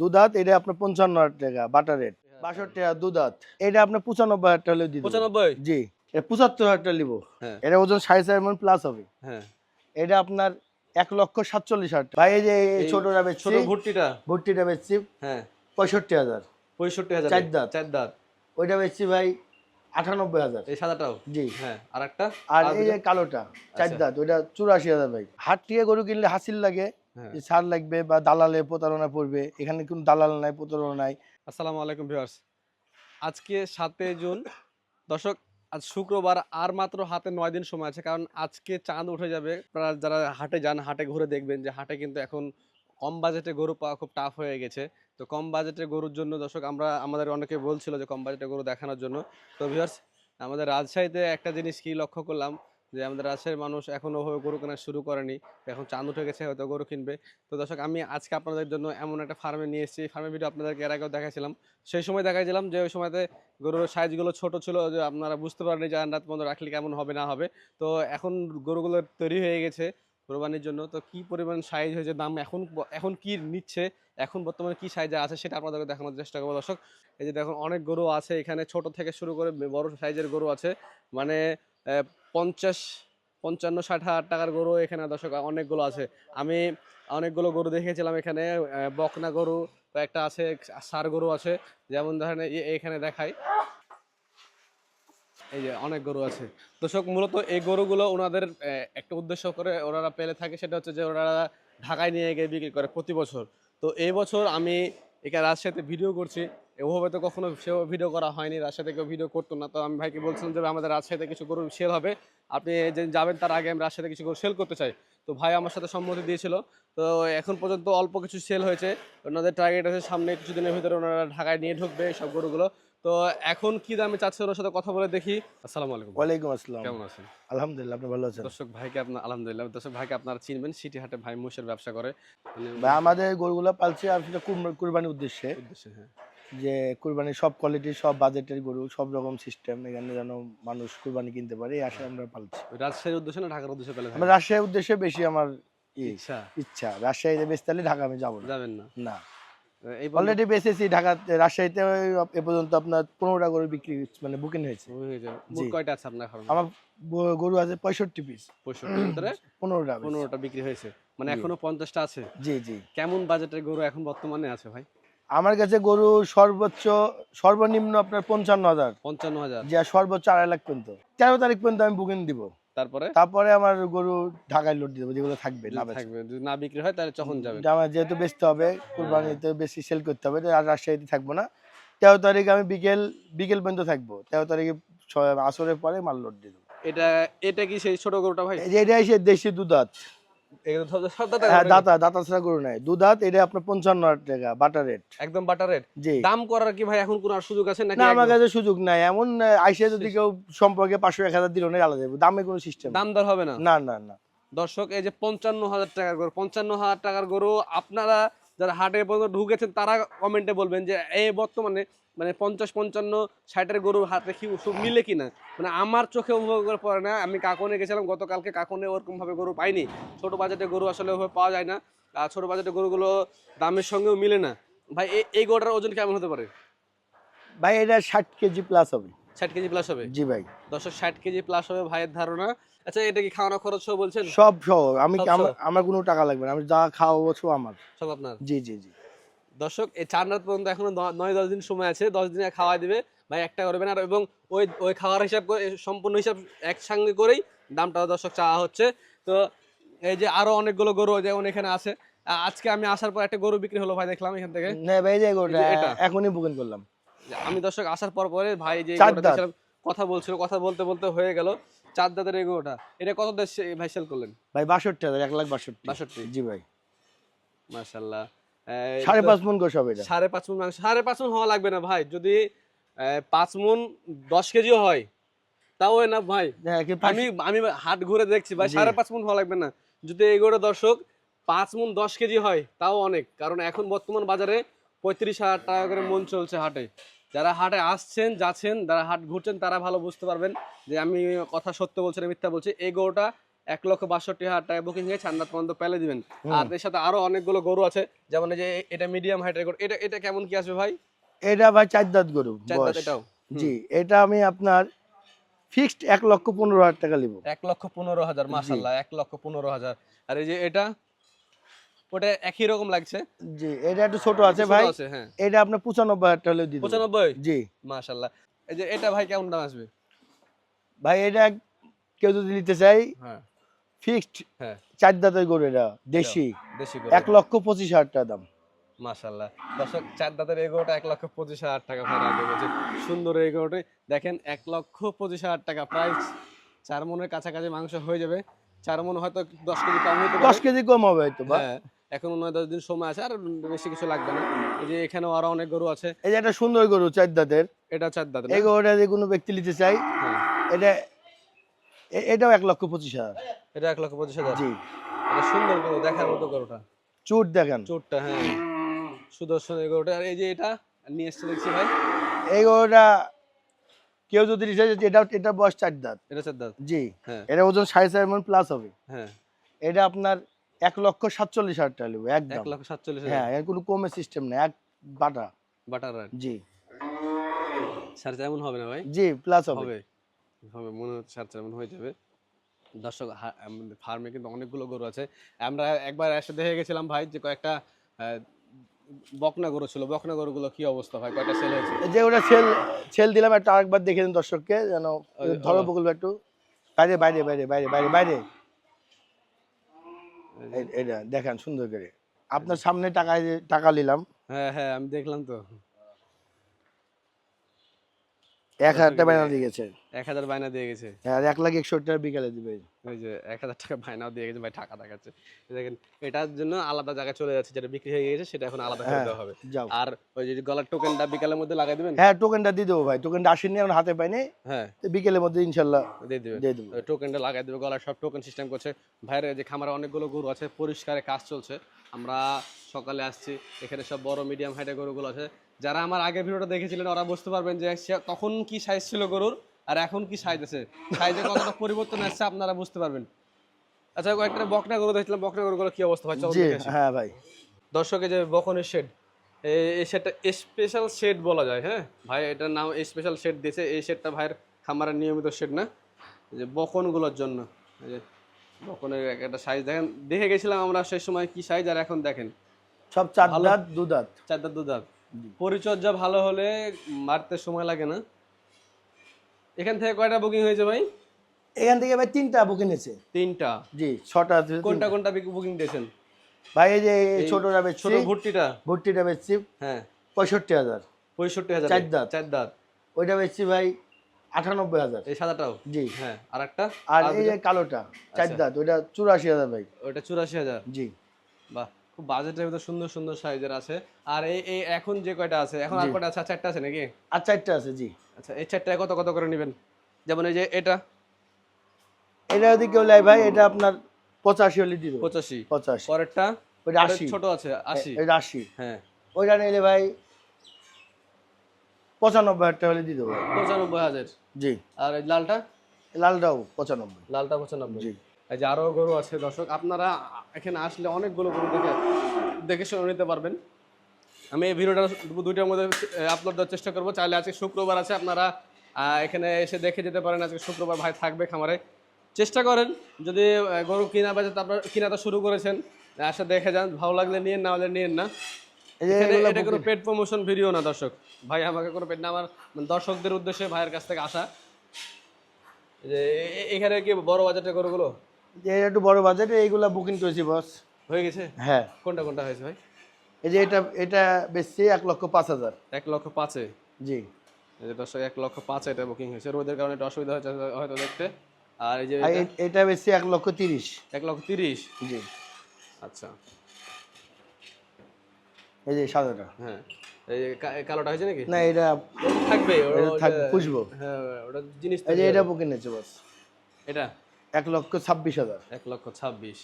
দুধাত এটা আপনার পঞ্চান্ন হাজার টাকা বাটার রেট বাষট্টি টাকা দুধাত এটা আপনার পঁচানব্বই হাজার টাকা হলে পঁচানব্বই? জি পঁচাত্তর হাজার টাকা নিবো। হ্যাঁ। এটা ওজন সাড়ে চার মন প্লাস হবে। হ্যাঁ। এটা আপনার এক লক্ষ সাতচল্লিশ হাজার টাকা। ভাই এই যে ছোটটা বেচছি। ছোট ভুট্টিটা? ভর্তিটা বেচছি। হ্যাঁ। পঁয়ষট্টি হাজার। পঁয়ষট্টি হাজার। চার দাঁত। চার দাঁত। ওইটা বেচছি ভাই আটানব্বই হাজার। এই সাদাটাও? জি। হ্যাঁ। আর একটা আর এই যে কালোটা চার আচ্ছা। দাঁত ওইটা চুরাশি হাজার ভাই। হাট থেকে গরু কিনলে হাসিল লাগে। হ্যাঁ যে ছাড় লাগবে বা দালালে প্রতারণা পড়বে এখানে কোনো দালাল নাই প্রতারণা নাই। আসসালামু আলাইকুম ভিউয়ার্স। আজকে সাতই জুন। দর্শক আজ শুক্রবার আর মাত্র হাতে নয় দিন সময় আছে কারণ আজকে চাঁদ উঠে যাবে। আপনারা যারা হাটে যান হাটে ঘুরে দেখবেন যে হাটে কিন্তু এখন কম বাজেটে গরু পাওয়া খুব টাফ হয়ে গেছে। তো কম বাজেটের গরুর জন্য দর্শক আমরা আমাদের অনেকে বলছিল যে কম বাজেটের গরু দেখানোর জন্য। তো ভিউয়ার্স আমাদের রাজশাহীতে একটা জিনিস কি লক্ষ্য করলাম? যে আমাদের রাজশাহীর মানুষ এখনও ওভাবে গরু কেনা শুরু করেনি, এখন চাঁদ উঠে গেছে, হয়তো গরু কিনবে। তো দর্শক, আমি আজকে আপনাদের জন্য এমন একটা ফার্মে নিয়ে এসেছি। ফার্মের ভিডিও আপনাদেরকে এর আগেও দেখাছিলাম সেই সময় দেখাইছিলাম যে ওই সময়তে গরুর সাইজগুলো ছোট ছিল, যে আপনারা বুঝতে পারেন যে রাত পর্যন্ত রাখলে কেমন হবে, না হবে। তো এখন গরুগুলো তৈরি হয়ে গেছে কোরবানির জন্য। তো কি পরিমাণ সাইজ হয়েছে, দাম এখন এখন কি নিচ্ছে, এখন বর্তমানে কি সাইজে আছে সেটা আপনাদেরকে দেখানোর চেষ্টা করব দর্শক। এই যে দেখুন, অনেক গরু আছে এখানে, ছোট থেকে শুরু করে বড় সাইজের গরু আছে। মানে পঞ্চাশ, পঞ্চান্ন, ষাট হাজার টাকার গরু এখানে দর্শক, অনেকগুলো আছে। আমি অনেকগুলো গরু দেখেছিলাম এখানে বকনা গরু একটা আছে, সার গরু আছে। যেমন ধরেন এখানে দেখাই। এই যে অনেক গরু আছে। দর্শক, মূলত এই গরুগুলো ওনাদের একটা উদ্দেশ্য করে ওনারা পেলে থাকে, সেটা হচ্ছে যে ওনারা ঢাকায় নিয়ে গিয়ে বিক্রি করে প্রতি বছর। তো এই বছর আমি এখানে রাজশাহীতে ভিডিও করছি। ওভাবে তো কখনো সেও ভিডিও করা হয়নি রাজশাহী কেউ ভিডিও করতো না। তো আমি ভাইকে বলছিলাম যে আমাদের রাজশাহীতে কিছু গরু সেল হবে। আপনি যে যাবেন তার আগে আমি রাজশাহীতে কিছু গরু সেল করতে চাই। তো ভাই আমার সাথে সম্মতি দিয়েছিল। তো এখন পর্যন্ত অল্প কিছু সেল হয়েছে। ওনাদের টার্গেট আছে সামনে কিছুদিনের ভিতরে ওনারা ঢাকায় নিয়ে ঢুকবে সব গরুগুলো। তো এখন কি দামে চাচ্ছে ওনার সাথে কথা বলে দেখি। আসসালামু আলাইকুম। ওয়ালাইকুম আসসালাম। কেমন আছেন? আলহামদুলিল্লাহ আপনি ভালো আছেন? দর্শক ভাইকে আপনার আলহামদুলিল্লাহ। দর্শক ভাইকে আপনারা চিনবেন সিটি হাটে ভাই মুসের ব্যবসা করে। মানে ভাই আমাদের গরুগুলো পালছে আসলে কুরবা- কুরবানির উদ্দেশ্যে। উদ্দেশ্যে হ্যাঁ। যে কুরবানির সব কোয়ালিটির সব বাজেটের গরু সব রকম সিস্টেম এখানে যেন মানুষ কুরবানি কিনতে পারে এই আশায় আমরা পালছি। রাজশাহীর উদ্দেশ্যে না ঢাকার উদ্দেশ্যে পেলে আমার রাজশাহীর উদ্দেশ্যে বেশি আমার ইচ্ছা। ইচ্ছা। রাজশাহীতে বেচতে হলে ঢাকা আমি যাব না। যাবেন না। না। অলরেডি বেচেছি ঢাকাতে রাজশাহীতে এ পর্যন্ত আপনার পনেরোটা গরু বিক্রি মানে বুকিং হয়েছে। কয়টা আছে আপনার আমার গরু আছে পঁয়ষট্টি পিস পঁয়ষট্টির ভিতরে পনেরোটা পনেরোটা বিক্রি হয়েছে। মানে এখনও পঞ্চাশটা আছে। জি জি। কেমন বাজেটের গরু এখন বর্তমানে আছে ভাই? আমার কাছে গরু সর্বোচ্চ সর্বনিম্ন আপনার পঞ্চান্ন হাজার। পঞ্চান্ন হাজার। যে সর্বোচ্চ আড়াই লাখ পর্যন্ত। তেরো তারিখ পর্যন্ত আমি বুকিং দিব। তারপরে? তারপরে আমার গরু ঢাকায় লোড দিয়ে দেবো যেগুলো থাকবে না থাকবে যদি না বিক্রি হয় তাহলে তখন যাবে। আমার যেহেতু বেচতে হবে কুরবানিতে বেশি সেল করতে হবে আর রাজশাহীতে থাকব না। তেরো তারিখ আমি বিকেল বিকেল পর্যন্ত থাকব। তেরো তারিখে আসরের পরে মাল লোড দিয়ে দেবো। এটা এটা কি সেই ছোট গরুটা ভাই? এই যে এটা দেশি দুধাত দাতা হ্যাঁ দাতা দাতা ছাড়া গরু নাই। দুধাত এটা আপনার পঞ্চান্ন টাকা বাটার রেট একদম বাটার রেট জি। দাম করার কি ভাই এখন কোন সুযোগ আছে নাকি না আমার কাছে সুযোগ নাই। এমন আইসে যদি কেউ সম্পর্কে পাঁচশো এক হাজার দিল না আলাদা দামে কোনো সিস্টেম দাম দর হবে না? না না না। দর্শক এই যে পঞ্চান্ন হাজার টাকার গরু পঞ্চান্ন হাজার টাকার গরু আপনারা যারা হাটে পর্যন্ত ঢুকেছেন তারা কমেন্টে বলবেন যে এই বর্তমানে মানে পঞ্চাশ পঞ্চান্ন ষাটের গরুর হাতে কি সব মিলে কিনা? মানে আমার চোখে অনুভব করে পড়ে না। আমি কাকনে গেছিলাম গতকালকে কাকনে ওরকম ভাবে গরু পাইনি। ছোট বাজেটের গরু আসলে ওভাবে পাওয়া যায় না। আর ছোট বাজেটের গরুগুলো দামের সঙ্গেও মিলে না। ভাই এই- গরুটার ওজন কেমন হতে পারে? ভাই এটা ষাট কেজি প্লাস হবে। ষাট কেজি প্লাস হবে? জি ভাই। দশশো ষাট কেজি প্লাস হবে ভাইয়ের ধারণা। আচ্ছা এটা কি খাওয়ানো খরচ সহ বলছেন? সব সহ। আমি আমার- আমার কোনো টাকা লাগবে না। আমি যা খাওয়াবো সব আমার। সব আপনার? জি জি জি। দর্শক এই চার রাত পর্যন্ত এখনও নয় দশ দিন সময় আছে দশ দিনে খাওয়া দিবে ভাই একটা করবেন আর এবং ওই ওই খাওয়ার হিসাব করে সম্পূর্ণ হিসাব একসঙ্গে করেই দামটা দর্শক চাওয়া হচ্ছে। তো এই যে আরও অনেকগুলো গরু যেমন এখানে আছে। আজকে আমি আসার পর একটা গরু বিক্রি হলো ভাই দেখলাম এখান থেকে। না ভাই যে গরুটা এই যে এটা? এখনই বুকিং করলাম। আমি দর্শক আসার পর পরে ভাই যে কথা বলছিল কথা বলতে বলতে হয়ে গেল। চার দাঁতের এই গরুটা এটা কত দেশ ভাই সেল করলেন? ভাই বাষট্টি হাজার এক লাখ বাষট্টি। বাষট্টি। জি ভাই। মার্শাল্লাহ সাড়ে পাঁচ মন গোস হবে সাড়ে পাঁচ মন মাংস। সাড়ে পাঁচ মন হওয়া লাগবে না ভাই। যদি পাঁচ মন দশ কেজিও হয় তাও না ভাই। হ্যাঁ, আমি আমি হাট ঘুরে দেখছি ভাই সাড়ে পাঁচ মন হওয়া লাগবে না। যদি এগুলো দর্শক পাঁচ মন দশ কেজি হয় তাও অনেক। কারণ এখন বর্তমান বাজারে পঁয়ত্রিশ হাজার টাকা করে মন চলছে হাটে। যারা হাটে আসছেন যাচ্ছেন যারা হাট ঘুরছেন তারা ভালো বুঝতে পারবেন যে আমি কথা সত্য বলছি না মিথ্যা বলছি। এই গরুটা এক লক্ষ বাষট্টি হাজার টাকা বুকিং হয়ে চান্দাত পর্যন্ত পেলে দিবেন। আর এর সাথে আরও অনেকগুলো গরু আছে যেমন এই যে এটা মিডিয়াম হাইটের গরু। এটা এটা কেমন কি আসবে ভাই? এটা ভাই চার দাঁত গরু চার এটাও? জি এটা আমি আপনার ফিক্সড এক লক্ষ পনেরো হাজার টাকা নিব। এক লক্ষ পনেরো হাজার মাসাল্লাহ এক লক্ষ পনেরো হাজার। আর এই যে এটা ওটা একই রকম লাগছে? জি এটা একটু ছোট আছে ভাই। হ্যাঁ। এটা আপনার পঁচানব্বই হাজার টাকা দেবো। পঁচানব্বই? জি। মাসাল্লাহ এই যে এটা ভাই কেমন দাম আসবে? ভাই এটা কেউ যদি নিতে চাই হ্যাঁ। ফিক্সড হ্যাঁ। চার দাঁতের গরু এটা দেশি দেশি এক লক্ষ পঁচিশ হাজার টাকা দাম। মাশাল্লাহ দর্শক চার দাঁতের এগোটা এক লক্ষ পঁচিশ হাজার টাকা ভাই রাখবে বলছে সুন্দর এগোটি দেখেন এক লক্ষ পঁচিশ হাজার টাকা প্রাইস চার মনের কাছাকাছি মাংস হয়ে যাবে। চার মন হয়তো দশ কেজি কম হতে দশ কেজি কম হবে হয়তো হ্যাঁ এখন নয় দশ দিন সময় আছে আর বেশি কিছু লাগবে না। এই যে এখানেও আরও অনেক গরু আছে। এই যে একটা সুন্দর গরু চার দাঁতের। এটা চার দাঁতের এই গরুটা যদি কোনো ব্যক্তি নিতে চাই হ্যাঁ। এটা এটাও এক লক্ষ পঁচিশ হাজার। এটা এক লক্ষ পঁচিশ হাজার। জি। সুন্দর গরু দেখার মতো গরুটা। চুট দেখেন। চোটটা হ্যাঁ। সুদর্শন এই গরুটা। আর এই যে এটা নিয়ে এসছে দেখছি ভাই। এই গরুটা কেউ যদি এটা এটা বয়স চার দাঁত। এটা চার দাঁত। জি। হ্যাঁ। এটা ওজন সাড়ে চার মন প্লাস হবে। হ্যাঁ। এটা আপনার এক লক্ষ সাতচল্লিশ হাজার টাকা নেব এক একদম লক্ষ সাতচল্লিশ হ্যাঁ এর কোনো কমে সিস্টেম নেই এক বাটা। বাটার রান জি। সাড়ে চার এমন হবে না ভাই? জি প্লাস হবে। হবে। মনে হচ্ছে সাড়ে চার এমন হয়ে যাবে। দর্শক ফার্মে কিন্তু অনেকগুলো গরু আছে। আমরা একবার এসে দেখে গেছিলাম ভাই যে কয়েকটা বকনা গরু ছিল। বকনা গরুগুলো কি অবস্থা ভাই? কয়টা সেল হয়েছে? যে ওটা সেল সেল দিলাম একটা আরেকবার দেখে দিন দর্শককে যেন ধরো বকুল একটু। বাইরে বাইরে বাইরে বাইরে বাইরে বাইরে। এটা দেখেন সুন্দর করে। আপনার সামনে টাকা টাকা নিলাম। হ্যাঁ হ্যাঁ আমি দেখলাম তো। এক হাজার টাকা দিয়ে গেছে। এক হাজার বায়না দিয়ে গেছে। আর এক লাখ একষট্টি টাকা বিকালে দিবে। ওই যে এক হাজার টাকা বায়নাও দিয়ে গেছে ভাই টাকা দেখাচ্ছে। দেখেন এটার জন্য আলাদা জায়গায় চলে যাচ্ছে যেটা বিক্রি হয়ে গেছে সেটা এখন আলাদা করে হ্যাঁ দেওয়া হবে। আর ওই যে গলার টোকেনটা বিকালের মধ্যে লাগাই দিবেন? হ্যাঁ টোকেনটা দিয়ে দেবো ভাই। টোকেনটা আসেনি এখন হাতে পাইনি। হ্যাঁ। তো বিকেলের মধ্যে ইনশাল্লাহ দিয়ে দিবেন। দিয়ে দেবো। টোকেনটা লাগাই দেবে গলায় সব টোকেন সিস্টেম করছে। ভাইয়ের যে খামারে অনেকগুলো গরু আছে পরিষ্কারে কাজ চলছে। আমরা সকালে আসছি এখানে সব বড় মিডিয়াম হাইটের গরুগুলো আছে। যারা আমার আগের ভিডিওটা দেখেছিলেন ওরা বুঝতে পারবেন যে তখন কি সাইজ ছিল গরুর? আর এখন কি সাইজ আছে সাইজে কতটা পরিবর্তন আসছে আপনারা বুঝতে পারবেন। আচ্ছা কয়েকটা বকনা গরু দেখছিলাম বকনা গরুগুলো কি অবস্থা হয়। হ্যাঁ ভাই। দর্শকে যে বকনের শেড এই শেডটা স্পেশাল শেড বলা যায় হ্যাঁ? ভাই এটার নাম স্পেশাল শেড দিয়েছে। এই শেডটা ভাইয়ের খামারের নিয়মিত শেড না? যে বকনগুলোর জন্য। এই যে বকনের একটা সাইজ দেখেন দেখে গেছিলাম আমরা সেই সময় কি সাইজ আর এখন দেখেন। সব চার। দাঁত দু দাঁত। চার দাঁত দু দাঁত। পরিচর্যা ভালো হলে মারতে সময় লাগে না। এখান থেকে কয়টা বুকিং হয়েছে ভাই? এখান থেকে ভাই তিনটা বুকিং হয়েছে। তিনটা? জি ছটা আছে, কোনটা কোনটা বুকিং দিয়েছেন? ভাই এই যে ছোটটা বেচছি। ছোট ভুট্টিটা? ভর্তিটা বেচছি। হ্যাঁ। পঁয়ষট্টি হাজার। পঁয়ষট্টি হাজার। চার দাঁত। চার দাঁত। ওইটা বেচছি ভাই আটানব্বই হাজার। এই সাদাটাও? জি। হ্যাঁ আর একটা আর আর এই যে কালোটা চার আচ্ছা। দাঁত ওইটা চুরাশি হাজার ভাই। ওইটা চুরাশি হাজার? জি। বাহ। খুব বাজেটের ভিতরে সুন্দর সুন্দর সাইজের আছে। আর এই এখন যে কয়টা আছে? এখন আর কয়টা আছে? চারটা আছে নাকি? আর চারটা আছে জি। আচ্ছা এই চারটায় কত কত করে নেবেন? যেমন এই যে এটা? এটা যদি কেউ লাই ভাই এটা আপনার পঁচাশি হলে দিব। পঁচাশি। পঁচাশি। পরেরটা? ওইটা আশি। ছোট আছে আশি। এটা আশি। হ্যাঁ। ওইটা নিলে ভাই পঁচানব্বই হাজার টাকা হলে দিয়ে দেবো। পঁচানব্বই হাজার। জি। আর লালটা? লালটাও পঁচানব্বই। লালটা পঁচানব্বই। জি। এই যে আরও গরু আছে দর্শক আপনারা এখানে আসলে অনেকগুলো গরু দেখে দেখে শুনে নিতে পারবেন। আমি এই ভিডিওটা দুইটার মধ্যে আপলোড দেওয়ার চেষ্টা করব। চাইলে আজকে শুক্রবার আছে আপনারা এখানে এসে দেখে যেতে পারেন আজকে শুক্রবার ভাই থাকবে খামারে। চেষ্টা করেন যদি গরু কিনা বাজে তারপর কিনা তো শুরু করেছেন আসে দেখে যান। ভালো লাগলে নিয়েন না হলে নিয়েন না। এটা কোনো পেড প্রমোশন ভিডিও না দর্শক। ভাই আমাকে কোনো পেড না আমার দর্শকদের উদ্দেশ্যে ভাইয়ের কাছ থেকে আসা। যে এখানে কি বড় বাজারটা গরুগুলো? যে একটু বড় বাজেট এইগুলা বুকিং করেছি বস হয়ে গেছে? হ্যাঁ। কোনটা কোনটা হয়েছে ভাই? এই যে এটা এটা বেচছি এক লক্ষ পাঁচ হাজার। এক লক্ষ পাঁচে জি। এই যে দর্শক এক লক্ষ পাঁচে এটা বুকিং হয়েছে। রোদের কারণে একটু অসুবিধা হচ্ছে হয়তো দেখতে। আর এই যে এটা বেচছি এক লক্ষ তিরিশ। এক লক্ষ তিরিশ? জি। আচ্ছা। এই যে সাদাটা। হ্যাঁ। এই যে কালোটা হয়েছে নাকি? না এটা থাকবে ওটা- থাকবে, পুষবো। হ্যাঁ ওটা জিনিস এই যে এটা বুকিং নিয়েছে বস এটা? এক লক্ষ ছাব্বিশ হাজার। এক লক্ষ ছাব্বিশ।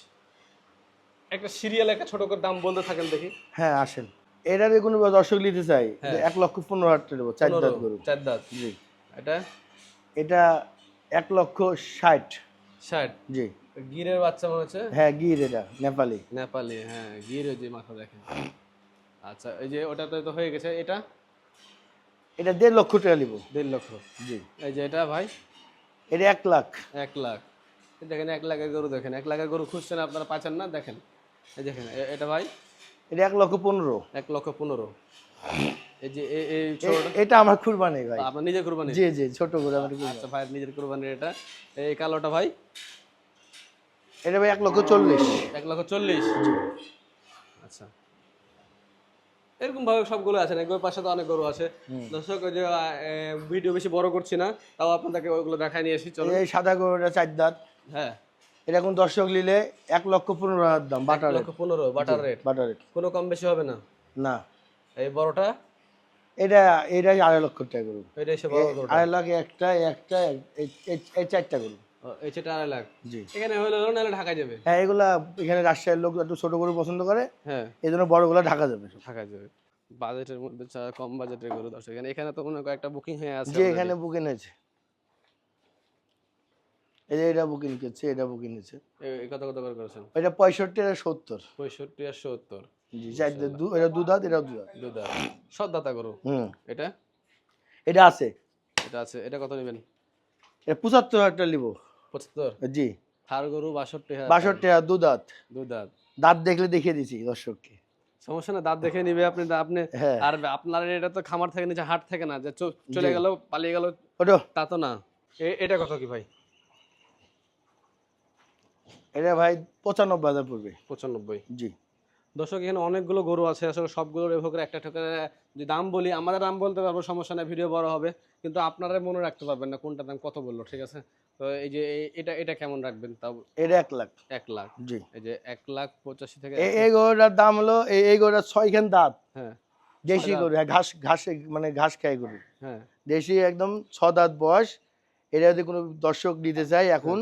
একটা সিরিয়াল একটা ছোট করে দাম বলতে থাকেন দেখি। হ্যাঁ আসেন। এটার কোনো দর্শক নিতে চাই? হ্যাঁ। এক লক্ষ পনেরো হাজার টাকা দেবো চার দাঁত গরু। চার দাঁত। জি। এটা? এটা এক লক্ষ ষাট। ষাট? জি। গিরের বাচ্চা মনে হচ্ছে? হ্যাঁ গির এটা নেপালি। নেপালি হ্যাঁ গিরের যে মাথা দেখেন। আচ্ছা এই যে ওটাতে তো হয়ে গেছে এটা? এটা দেড় লক্ষ টাকা নিব। দেড় লক্ষ। জি। এই যে এটা ভাই? এটা এক লাখ। এক লাখ। দেখেন এক লাখের গরু দেখেন এক লাখের গরু খুঁজছেন আপনারা পাচ্ছেন না দেখেন। এই দেখেন এটা ভাই? এটা এক লক্ষ পনেরো। এক লক্ষ পনেরো। এই যে এই এটা আমার কুরবানি ভাই। আপনার নিজের কুরবানি? জি জি ছোট করে আমার আচ্ছা ভাই নিজের কুরবানির এটা। এই কালোটা ভাই? এটা ভাই এক লক্ষ চল্লিশ। এক লক্ষ চল্লিশ। আচ্ছা। এরকম ভাবে সবগুলো আছে না? পাশে তো অনেক গরু আছে। দর্শক যে ভিডিও বেশি বড় করছি না তাও আপনাদেরকে ওইগুলো দেখাই নিয়ে এসেছি চলো এই সাদা গরুটা চার দাঁত। হ্যাঁ। এটা দর্শক নিলে এক লক্ষ পনেরো হাজার দাম বাটার লক্ষ পনেরো বাটার রেট বাটার রেট কোনো কম বেশি হবে না? না। এই বড়টা? এটা এটাই আড়াই লক্ষ টাকা এটা গরুটা? আড়াই লাখ একটা একটা এই- চারটা ও, আড়াই লাখ? জি। এখানে হলে নাহলে যাবে? হ্যাঁ এগুলা এখানে রাজশাহীর লোক একটু ছোট গরু পছন্দ করে হ্যাঁ। এই জন্য বড়গুলো ঢাকা যাবে। ঢাকায় যাবে। বাজেটের মধ্যে কম বাজেটের গরু দর্শক। এখানে তো মনে হয় একটা বুকিং হয়ে আছে এখানে বুকিং হয়েছে। এই যে এটা বুকিং করছে এটা বুকিং কত কত করে করেছেন? এটা পঁয়ষট্টি আর সত্তর। পঁয়ষট্টি আর সত্তর। জি এটা এটা সব দাতা। গরু? হুম। এটা? এটা আছে। এটা আছে। এটা কত নেবেন? এটা পঁচাত্তর হাজার টাকা নিবো। পঁচাত্তর? জি। গরু বাষট্টি হাজার। বাষট্টি আর দু দাঁত। দেখলে দেখিয়ে দিছি দর্শককে। সমস্যা না দাঁত দেখে নিবে আপনি আপনি হ্যাঁ। আর আপনার এটা তো খামার থেকে নিচে হাট থেকে না যে চলে গেল পালিয়ে গেল ওটো। তা তো না। এ- এটা কত কি ভাই? এটা ভাই পঁচানব্বই হাজার পড়বে। পঁচানব্বই? জি। দর্শক এখানে অনেকগুলো গরু আছে। আসলে সবগুলোর এভাবে করে একটা একটা করে যদি দাম বলি আমাদের দাম বলতে পারব সমস্যা নেই ভিডিও বড় হবে। কিন্তু আপনারা মনে রাখতে পারবেন না কোনটা দাম কত বলল ঠিক আছে? তো এই যে এটা এটা কেমন রাখবেন তাও? এটা এক লাখ। এক লাখ। জি। এই যে এক লাখ পঁচাশি থেকে এই গরুটার দাম হলো এই এই গরুটার ছয়খান দাঁত। হ্যাঁ। দেশি গরু হ্যাঁ ঘাস ঘাসে মানে ঘাস খায় গরু। হ্যাঁ। দেশি একদম ছ দাঁত বয়স। এটা যদি কোনো দর্শক নিতে চায় এখন।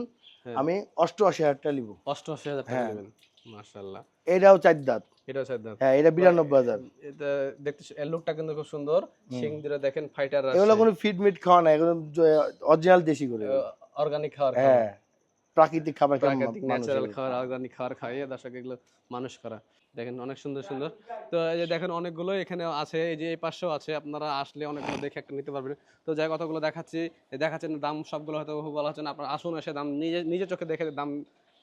আমি অষ্টআশি হাজার টাকা নিবো অষ্টআশি হাজার টাকা হ্যাঁ। নেবেন। মাশাল্লাহ এটাও চার দাঁত। এটাও চার দাঁত। হ্যাঁ এটা বিরানব্বই হাজার। এটা দেখতে লুকটা কিন্তু খুব সুন্দর। সিং দিয়ে দেখেন ফাইটার এগুলো কোনো ফিড মিট খাওয়া না এগুলো অরিজিনাল দেশি করে। অর্গানিক খাবার খাওয়া। হ্যাঁ প্রাকৃতিক খাবার প্রাকৃতিক ন্যাচারাল খাবার অর্গানিক খাবার খাইয়ে দর্শক এগুলো মানুষ করা। দেখেন অনেক সুন্দর সুন্দর। তো এই যে দেখেন অনেকগুলো এখানে আছে এই যে এই পাশেও আছে আপনারা আসলে অনেকগুলো দেখে একটা নিতে পারবেন। তো যাই কতগুলো দেখাচ্ছি দেখাচ্ছেন দাম সবগুলো হয়তো বলা হচ্ছে না আপনারা আসুন এসে দাম নিজে নিজে চোখে দেখে দাম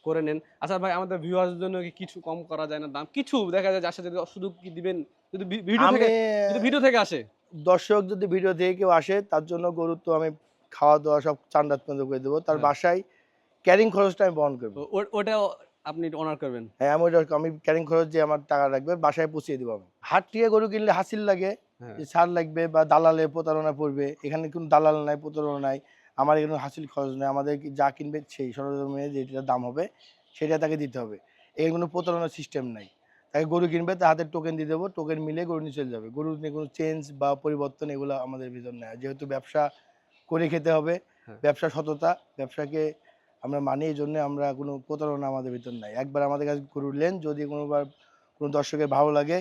করে নেন। আচ্ছা ভাই আমাদের ভিউয়ার্সের জন্য কি কিছু কম করা যায় না দাম? কিছু দেখা যায় আসে যদি শুধু কি দিবেন যদি ভিডিও থেকে যদি ভিডিও থেকে আসে। দর্শক যদি ভিডিও দেখে কেউ আসে তার জন্য গরু তো আমি খাওয়া দাওয়া সব চান্দাত পর্যন্ত করে দেবো। তার হ্যাঁ। বাসায় ক্যারিং খরচটা আমি বহন করব। ও- ও- ওটাও আপনি অনার করবেন। হ্যাঁ আমি ওটা আমি ক্যারিং খরচ যে আমার টাকা রাখবে বাসায় পৌঁছিয়ে দেবো আমি। হাট থেকে গরু কিনলে হাসিল লাগে হ্যাঁ। সার লাগবে বা দালালে প্রতারণা পড়বে এখানে কোনো দালাল নাই প্রতারণা নাই আমার এখানে হাসিল খরচ নেই আমাদের যা কিনবে সেই সরজমে যেটা দাম হবে সেটা তাকে দিতে হবে। এখানে কোনো প্রতারণার সিস্টেম নাই। তাকে গরু কিনবে তার হাতে টোকেন দিয়ে দেবো টোকেন মিলে গরু নিয়ে চলে যাবে। গরু নিয়ে কোনো চেঞ্জ বা পরিবর্তন এগুলো আমাদের ভিতর নেই। যেহেতু ব্যবসা করে খেতে হবে হ্যাঁ। ব্যবসা সততা ব্যবসাকে আমরা মানি, এই জন্য আমরা কোনো প্রতারণা আমাদের ভিতর নাই। একবার আমাদের কাছে গরু নেন, যদি কোনোবার কোনো দর্শকের ভালো লাগে,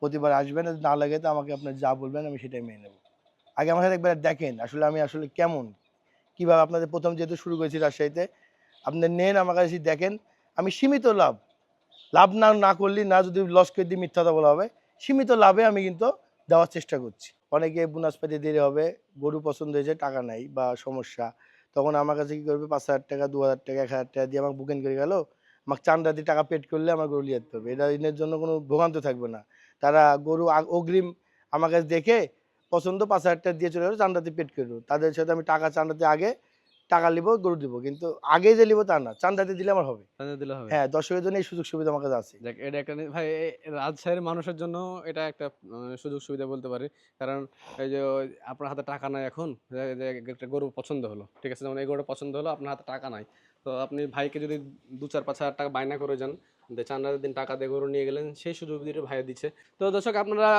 প্রতিবার আসবেন না লাগে তো আমাকে আপনার যা বলবেন আমি সেটাই মেনে নেব। আগে আমার সাথে একবার দেখেন, আসলে আমি আসলে কেমন? কীভাবে আপনাদের প্রথম যেহেতু শুরু করেছি রাজশাহীতে, আপনাদের নেন, আমার কাছে দেখেন, আমি সীমিত লাভ। লাভ না না করলে না যদি লস করে দিই, মিথ্যা কথা বলা হবে। সীমিত লাভে আমি কিন্তু দেওয়ার চেষ্টা করছি। অনেকে বোনাস পেতে দেরি হবে, গরু পছন্দ হয়েছে, টাকা নাই বা সমস্যা। তখন আমার কাছে কি করবে? পাঁচ হাজার টাকা, দু হাজার টাকা, এক হাজার টাকা দিয়ে আমাকে বুকিং করে গেল। আমাকে চান্দা দিয়ে টাকা পেড করলে আমার গরু লিয়ে হবে। এটা ঋণের জন্য কোনো ভোগান্ত থাকবে না। তারা গরু অগ্রিম আমার কাছে দেখে পছন্দ পাঁচ হাজার টাকা দিয়ে চলে গেলো চান্দাতে পেড করে দেবো তাদের সাথে আমি টাকা চান্দাতে আগে টাকা নিবো গরু দিব। কিন্তু আগে যে নিবো তা না চান্দাতে দিলে আমার হবে। তাহলে দিলে হবে। হ্যাঁ দর্শকের জন্য এই সুযোগ সুবিধা আমার কাছে আছে। দেখ এটা একটা ভাই রাজশাহীর মানুষের জন্য এটা একটা সুযোগ সুবিধা বলতে পারি। কারণ এই যে আপনার হাতে টাকা নাই এখন একটা গরু পছন্দ হলো ঠিক আছে? যেমন এই গরুটা পছন্দ হলো আপনার হাতে টাকা নাই। তো আপনি ভাইকে যদি দু চার পাঁচ হাজার টাকা বায়না করে যান চান্দার দিন টাকা দিয়ে গরু নিয়ে গেলেন সেই সুযোগ দিয়ে ভাইয়া দিচ্ছে। তো দর্শক আপনারা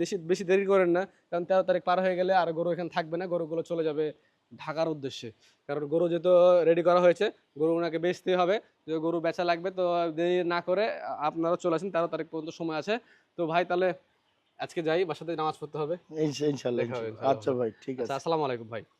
বেশি বেশি দেরি করেন না কারণ তেরো তারিখ পার হয়ে গেলে আর গরু এখানে থাকবে না গরুগুলো চলে যাবে ঢাকার উদ্দেশ্যে। কারণ গরু যেহেতু রেডি করা হয়েছে গরু ওনাকে বেচতে হবে। যে গরু বেচা লাগবে তো দেরি না করে আপনারা চলে আসেন তেরো তারিখ পর্যন্ত সময় আছে। তো ভাই তাহলে আজকে যাই বাসাতে নামাজ পড়তে হবে। ইনশাল্লাহ। আচ্ছা ভাই ঠিক আচ্ছা আছে। আসসালামু আলাইকুম ভাই।